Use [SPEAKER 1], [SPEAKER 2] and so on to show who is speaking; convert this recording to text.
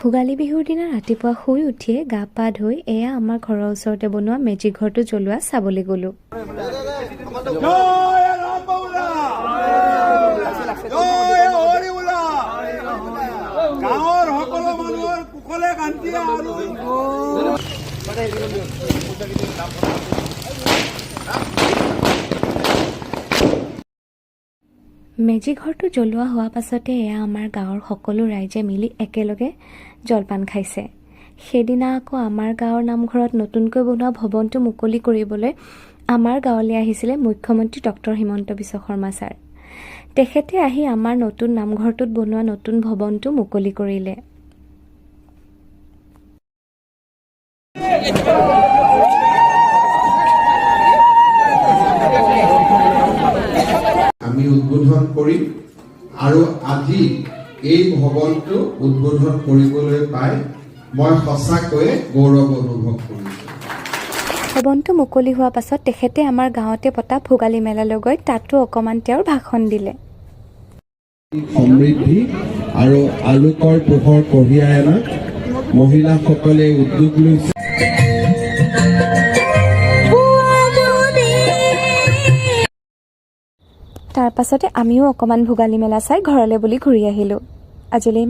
[SPEAKER 1] ভোগালী বিহুৰ দিনা ৰাতিপুৱা শুই উঠিয়ে গা পা ধুই এয়া আমাৰ ঘৰৰ ওচৰতে বনোৱা মেজি ঘৰটো জ্বলোৱা চাবলৈ গ'লোঁ। মেজি ঘৰটো জ্বলোৱা হোৱা পাছতে এয়া আমাৰ গাঁৱৰ সকলো ৰাইজে মিলি একেলগে জলপান খাইছে। সেইদিনা আকৌ আমাৰ গাঁৱৰ নামঘৰত নতুনকৈ বনোৱা ভৱনটো মুকলি কৰিবলৈ আমাৰ গাঁৱলৈ আহিছিলে মুখ্যমন্ত্ৰী ডক্টৰ হিমন্ত বিশ্ব শৰ্মা ছাৰ। তেখেতে আহি আমাৰ নতুন নামঘৰটোত বনোৱা নতুন ভৱনটো মুকলি কৰিলে।
[SPEAKER 2] আমি উদ্বোধন কৰিম আৰু আজি এই ভৱনটো উদ্বোধন কৰিবলৈ পাই মই সঁচাকৈয়ে গৌৰৱ অনুভৱ কৰিছোঁ।
[SPEAKER 1] ভৱনটো মুকলি হোৱা পাছত তেখেতে আমাৰ গাঁৱতে পতা ভোগালী মেলালৈ গৈ তাতো অকণমান তেওঁৰ ভাষণ দিলে।
[SPEAKER 2] সমৃদ্ধি আৰু আলোকৰ পোহৰ কঢ়িয়াই অনা মহিলাসকলে উদ্যোগ লৈছে।
[SPEAKER 1] তাৰ পাছতে আমিও অকণমান ভোগালী মেলা চাই ঘৰলৈ বুলি ঘূৰি আহিলোঁ। আজিলৈ